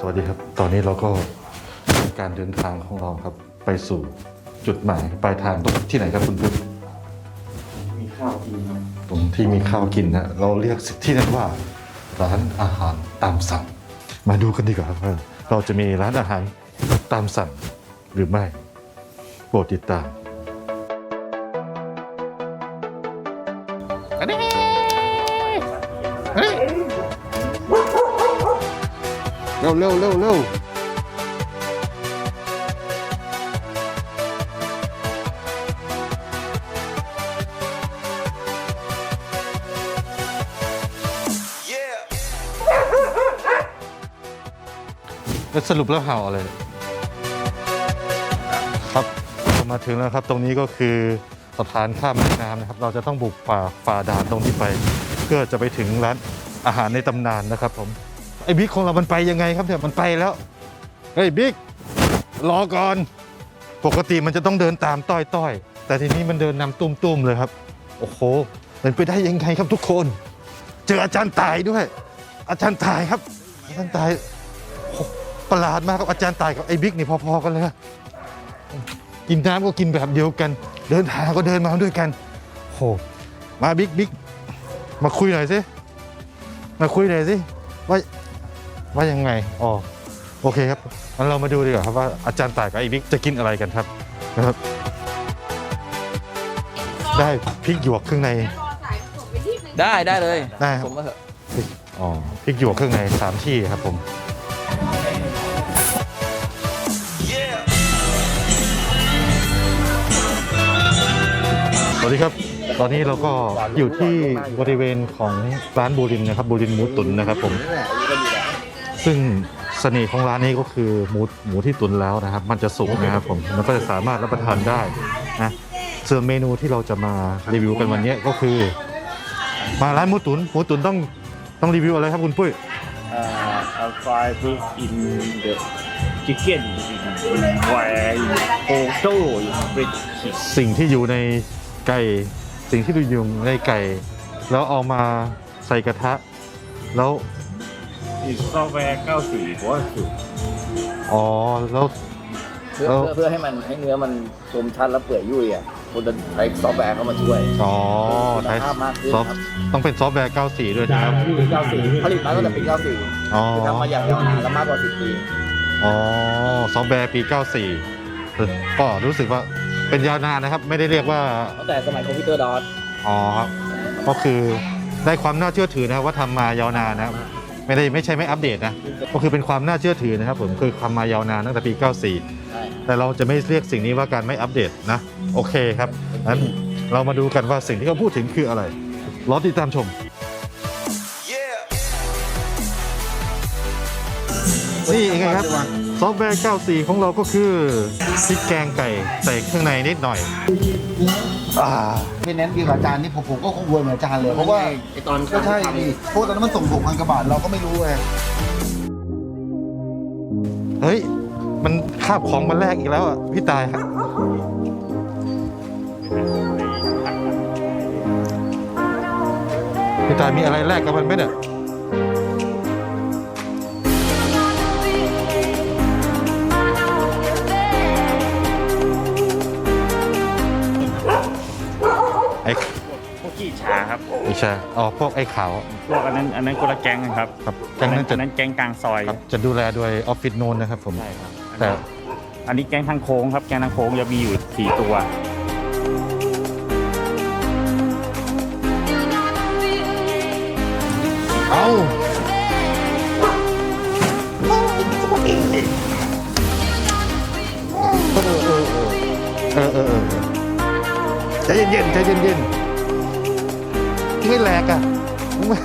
สวัสดีครับ ตอนนี้เราก็การเดินทางของเราครับ ไปสู่จุดหมายปลายทางตรงที่ไหนครับคุณพุทธมีข้าวกินครับตรงที่มีข้าวกินนะเราเรียกที่นั่นว่า ร้านอาหารตามสั่ง มาดูกันดีกว่าครับว่าเราจะมีร้านอาหารตามสั่งหรือไม่โปรดติดตามอันนี้อันนี้ เร็วเร็วเร็วเร็วแล้วสรุปแล้วเห่าอะไรเนี่ยครับเรามาถึงแล้วครับ ตรงนี้ก็คือสะพานข้ามแม่น้ำนะครับ เราจะต้องบุกฝ่าฝ่าด่านตรงนี้ไป เพื่อจะไปถึงร้านอาหารในตำนานนะครับผมไอ้บิ๊กของเรามันไปยังไงครับเนี่ยมันไปแล้วเฮ้ยบิ๊กรอก่อน ปกติมันจะต้องเดินตามต้อยต้อยแต่ทีนี้มันเดินนำตุ้มๆเลยครับ โอ้โหเป็นไปได้ยังไงครับทุกคน เจออาจารย์ตายด้วย อาจารย์ตายครับอาจารย์ตายประหลาดมากครับอาจารย์ตายกับไอ้บิ๊กนี่พอๆกันเลยครับกินน้ำก็กินแบบเดียวกัน เดินทางก็เดินมาด้วยกันโหมาบิ๊กบิ๊กมาคุยหน่อยสิมาคุยหน่อยสิว่า ว่ายังไงอ๋อโอเคครับงั้นเรามาดูดีกว่าครับว่าอาจารย์ตายกับไอ้บิ๊กจะกินอะไรกันครับนะครับ ได้พริกหยวกเครื่องในได้ได้เลยได้ครับ ผมมาเถอะอ๋อพริกหยวกเครื่องในสามที่ครับผมสวัสดีครับ ตอนนี้เราก็อยู่ที่บริเวณของร้านบูรินนะครับบูรินหมูตุ๋นนะครับผม ซึ่งเสน่ห์ของร้านนี้ก็คือหมูหมูที่ตุ๋นแล้วนะครับ มันจะสุกนะครับผมมันก็จะสามารถรับประทานได้นะส่วนเมนูที่เราจะมารีวิวกันวันนี้ก็คือ มาร้านหมูตุ๋นหมูตุ๋นต้องต้องรีวิวอะไรครับคุณปุ้ย Uh, I'll try put in the chicken in where in photo in British สิ่งที่อยู่ในไก่สิ่งที่อยู่ในไก่ แล้วเอามาใส่กระทะ แล้ว is software 94หัวสุดอ๋อแล้ว เพื่อแล้วเพื่อเพื่อให้มันให้เนื้อมันคมชัดแล้วเปื่อยยุ่ยอะคุณจะใช้ซอฟต์แวร์เข้ามาช่วย อ๋อคุณใช้ภาพมากขึ้นซอฟครับ ต้องเป็นซอฟต์แวร์ 94 ด้วยนะครับ ปี94ผลิตมาตั้งแต่ปี94อ๋อ คือทำมาอย่างยาวนานแล้วมากกว่า 10 ปีอ๋อ ซอฟต์แวร์ปี 94เออก็รู้สึกว่าเป็นยาวนานนะครับ ไม่ได้เรียกว่า ตั้งแต่สมัยคอมพิวเตอร์ดอทอ๋อครับก็คือได้ความน่าเชื่อถือนะครับว่าทำมายาวนานนะครับ ไม่ได้ไม่ใช่ไม่อัปเดตนะก็คือเป็นความน่าเชื่อถือนะครับผมคือทำมายาวนานตั้งแต่ปี 94ใช่แต่เราจะไม่เรียกสิ่งนี้ว่าการไม่อัปเดตนะโอเคครับงั้นเรามาดูกันว่าสิ่งที่เขาพูดถึงคืออะไรรอติดตามชมนี่ยังไงครับ ซอฟต์แวร์ 94 ของเราก็คือพริกแกงไก่ใส่เครื่องในนิดหน่อย อ่าเป็นแนนซ์ดีกว่าอาจารย์นี่ผมผมก็คงรวยเหมือนอาจารย์เลย เพราะว่าไอตอนก็ใช่ดิเพราะตอนนั้นมันส่งหกพันกว่าบาทเราก็ไม่รู้ไงเฮ้ย มันคาบของมาแลกอีกแล้วอะพี่ตายครับพี่ตายมีอะไรแลกกับมันไหมเนี่ย ไอ้พวกขี้ชาครับไม่ใช่อ๋อพวกไอ้ขาวพวกอันนั้นอันนั้นคนละแก๊งกันครับครับแก๊อังนนั้นั้นนจะอันนั้นแก๊งกลางซอยครับจะดูแลโดยออฟฟิศโนนนะครับผมใช่ครับแต่อันนี้แก๊งทางโค้งครับแก๊งทางโค้งจะมีอยู่สี่ตัวเอา ใจเย็นๆใจเย็นๆไม่แหลกอะไม่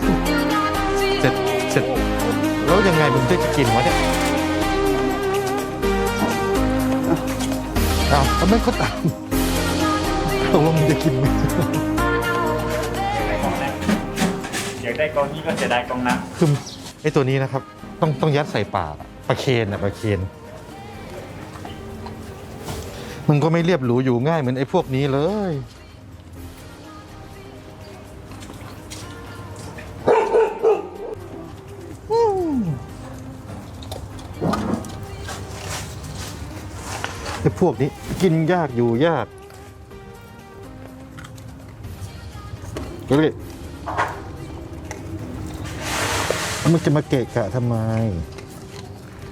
เสร็จเสร็จแล้วยังไงมึงจะกินวะเนี่ยอ้าวทำไมเขาตามตกลงมึงจะกินไหมอยากได้กองนี้ก็จะได้กองนั้นคือไอ้ตัวนี้นะครับ ต้องต้องยัดใส่ปากอะปลาเคนอะปลาเคนมันก็ไม่เรียบหรูอยู่ง่ายเหมือนไอ้พวกนี้เลย ไอ้พวกนี้กินยากอยู่ยากก็เลยแล้วมันจะมาเกะกะทำไม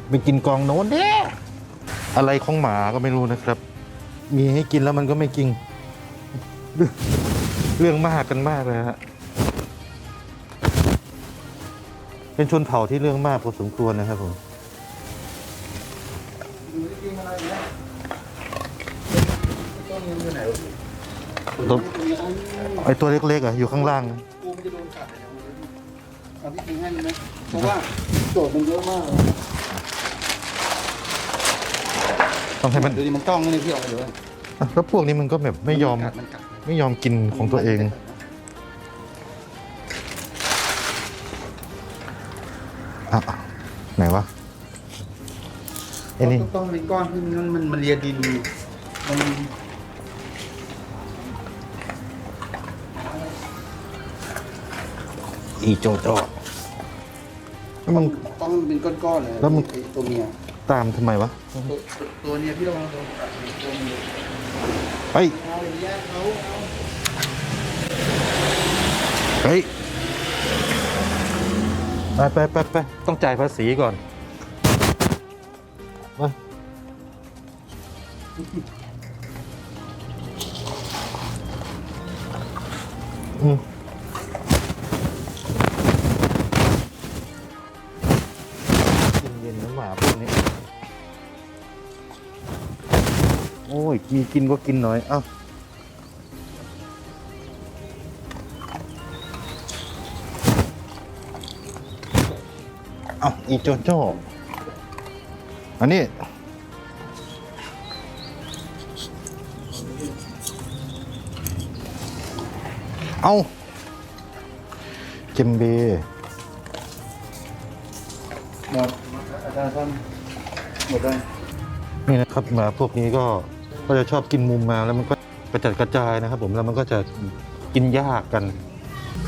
ไปกินกองโน้นเด้อะไรของหมาก็ไม่รู้นะครับ มีให้กินแล้วมันก็ไม่กิน เรื่องมากกันมากเลยฮะเป็นชนเผ่าที่เรื่องมากพอสมควรนะครับผม ตัวไอตัวเล็กๆอะอยู่ข้างล่าง กูมันจะโดนกัดเลยนะเอาพี่กินให้มันไหมเพราะว่าโจทย์มันเยอะมากเลยต้องให้มันเดี๋ยวนี้มันจ้องนี่พี่ออกไปเลยอะแล้วพวกนี้มันก็แบบไม่ยอมมันกัดไม่ยอมกินของตัวเอง อะไหนวะไอ้นี่ ต้องต้องเป็นก้อนที่มันมันมันเลียดินมัน อีโจโจแล้วมึงต้องเป็นก้อนๆเลยแล้วมัน ไอ้ตัวเมียตามทำไมวะตัวตัวเนี้ยพี่ระวังโดนกัดตัวเมียเฮ้ยเอาแยกเขาเอาเฮ้ยไปไปไปไปต้องจ่ายภาษีก่อนมาอืม มีกินก็กินหน่อย เอ้าเอาอีโจโจ้อันนี้ เอาเจมเบหมดอาจารย์ท่านหมดเลยนี่นะครับหมาพวกนี้ก็ ก็จะชอบกินมุมมาแล้วมันก็กระจัดกระจายนะครับ ผมแล้วมันก็จะกินยากกัน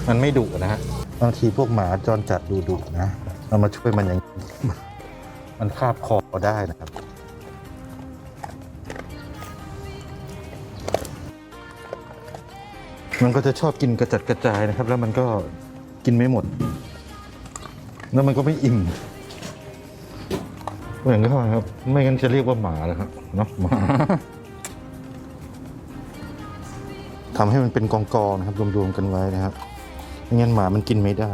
มันไม่ดุนะฮะบางทีพวกหมาจรจัดดูดุนะเรามาช่วยมันอย่างมันคาบคอได้นะครับมันก็จะชอบกินกระจัดกระจายนะครับ แล้วมันก็กินไม่หมด แล้วมันก็ไม่อิ่มอย่างนี้ครับ ไม่งั้นจะเรียกว่าหมาแล้วครับเนาะหมา ทำให้มันเป็นกองกองๆนะครับรวมๆกันไว้นะครับไม่งั้นหมามันกินไม่ได้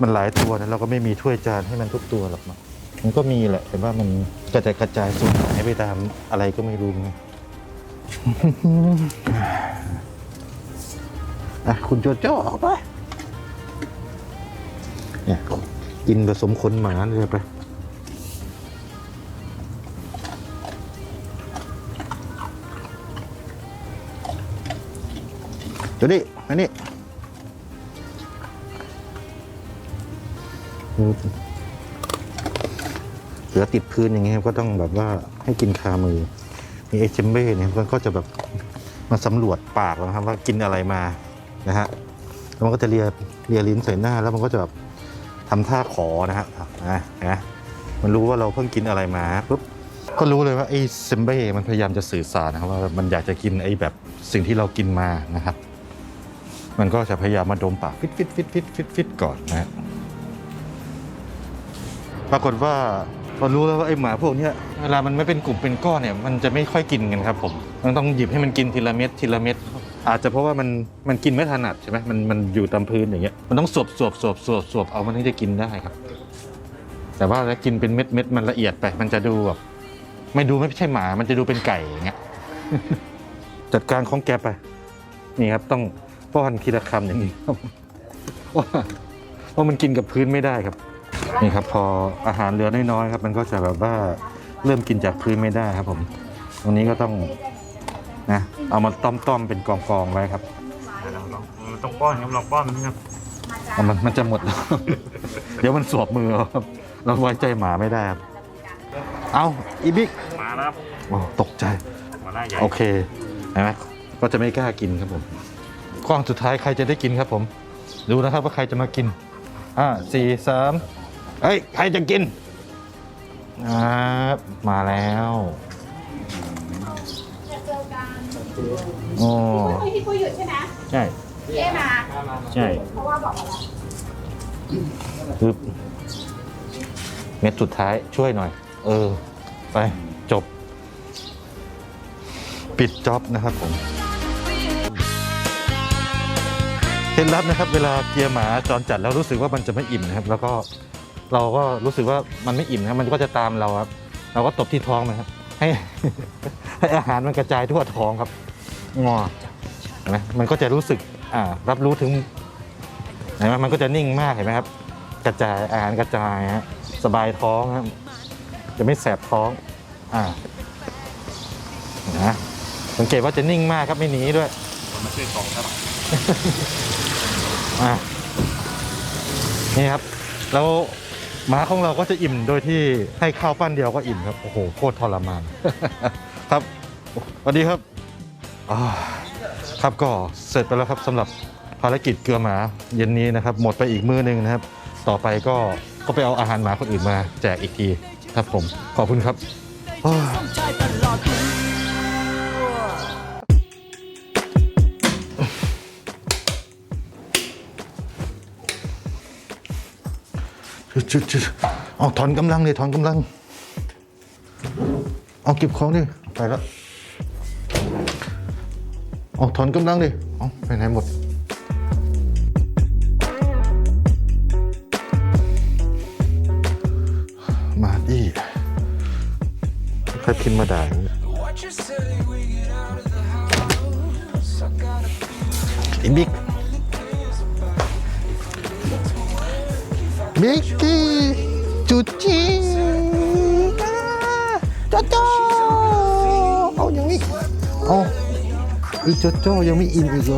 มันหลายตัวนะเราก็ไม่มีถ้วยจานให้มันทุกตัวหรอกนะมันก็มีแหละ แต่ว่ามันกระจายกระจายสูญหายไปตามอะไรก็ไม่รู้ไงอะคุณโจโจ้ออกไปเนี่ยกินผสมขนหมาเลยไป ดี๋ยวดิอันนี้เหลือติดพื้นอย่างเงี้ยครับก็ต้องแบบว่าให้กินคามือ มีเอเจมเบ้เนี่ยมันก็จะแบบมาสำรวจปากนะครับว่ากินอะไรมานะฮะแล้วมันก็จะเลียเลียลิ้นใส่หน้า แล้วมันก็จะแบบทำท่าขอนะฮะนะนะมันรู้ว่าเราเพิ่งกินอะไรมาปุ๊บก็รู้เลยว่าไอ้เซมเบ้มันพยายามจะสื่อสารนะครับว่ามันอยากจะกินไอ้แบบสิ่งที่เรากินมานะครับ มันก็จะพยายามมาดมปากฟิตฟิตฟิตฟิตฟิตฟิตก่อนนะ ปรากฏว่าพอรู้แล้วว่าไอ้หมาพวกนี้เวลามันไม่เป็นกลุ่มเป็นก้อนเนี่ย มันจะไม่ค่อยกินกันครับผมมันต้องหยิบให้มันกินทีละเม็ดทีละเม็ดอาจจะเพราะว่ามันมันกินไม่ถนัดใช่ไหมมันมันอยู่ตามพื้นอย่างเงี้ยมันต้องสวบสวบสวบสวบสวบเอามันถึงจะกินได้ครับ แต่ว่าถ้ากินเป็นเม็ดเม็ดมันละเอียดไป มันจะดูแบบไม่ดูไม่ใช่หมา มันจะดูเป็นไก่อย่างเงี้ยจัดการของแกไป นี่ครับต้อง ป้อนทีละคำอย่างนี้ครับว่าว่ามันกินกับพื้นไม่ได้ครับนี่ครับ พออาหารเหลือน้อยๆครับ มันก็จะแบบว่าเริ่มกินจากพื้นไม่ได้ครับ ผมตรงนี้ก็ต้องนะเอามาต้อมๆเป็นกองๆไว้ครับลองลองมันต้องป้อนครับลองป้อนมันครับเอามันมันจะหมดแล้ว เดี๋ยวมันสวบมือเอาครับ เราไว้ใจหมาไม่ได้ครับเอาอีบิ๊กมาแล้วครับโอ้ตกใจมาหน้าใหญ่โอเคเห็นไหมก็จะไม่กล้ากินครับผม กล้องสุดท้ายใครจะได้กินครับผม ดูนะครับว่าใครจะมากินห้าสี่สามเอ้ย ใครจะกินอ่ามาแล้วอ๋อคุยที่คุยหยุดใช่ไหมใช่พี่เอมา ใช่เพราะว่าบอกอะไรปึ๊บเม็ดสุดท้ายช่วยหน่อย เออ ไป จบ ปิดจ็อบนะครับผม ล็ดลับนะครับเวลาเกียร์หมาจรจัดแล้วรู้สึกว่ามันจะไม่อิ่มนะครับ แล้วก็เราก็รู้สึกว่ามันไม่อิ่มนะมันก็จะตามเราครับเราก็ตบที่ท้องนะครับ ให้ ให้อาหารมันกระจายทั่วท้องครับงอเห็นไหมมันก็จะรู้สึกอ่ารับรู้ถึงเห็นไหมมันก็จะนิ่งมากเห็นไหมครับ กระจายอาหารกระจายฮะสบายท้องครับ จะไม่แสบท้องอ่านะสังเกตว่าจะนิ่งมากครับไม่หนีด้วยมาช่วยของครับ อ่านี่ครับ แล้วหมาของเราก็จะอิ่มโดยที่ให้ข้าวปั้นเดียวก็อิ่มครับ โอ้โหโคตรทรมาน ครับสวัสดีครับครับก็เสร็จไปแล้วครับสำหรับภารกิจเกลือหมาเย็นนี้นะครับ หมดไปอีกมื้อนึงนะครับ ต่อไปก็ก็ไปเอาอาหารหมาคนอื่นมาแจกอีกทีครับผมขอบคุณครับ อ้าวชุดชุดชุดเอาถอนกำลังเลยถอนกำลัง เอาเก็บของดิไปแล้วเอาถอนกำลังดิเอาไปไหนหมดมาดิใครพิมพ์มาด่าอย่างนี้ไอ้บิ๊ก บิ๊กกี้จุดจีโจโจเอายังไม่เอาอีโจโจยังไม่อินอีก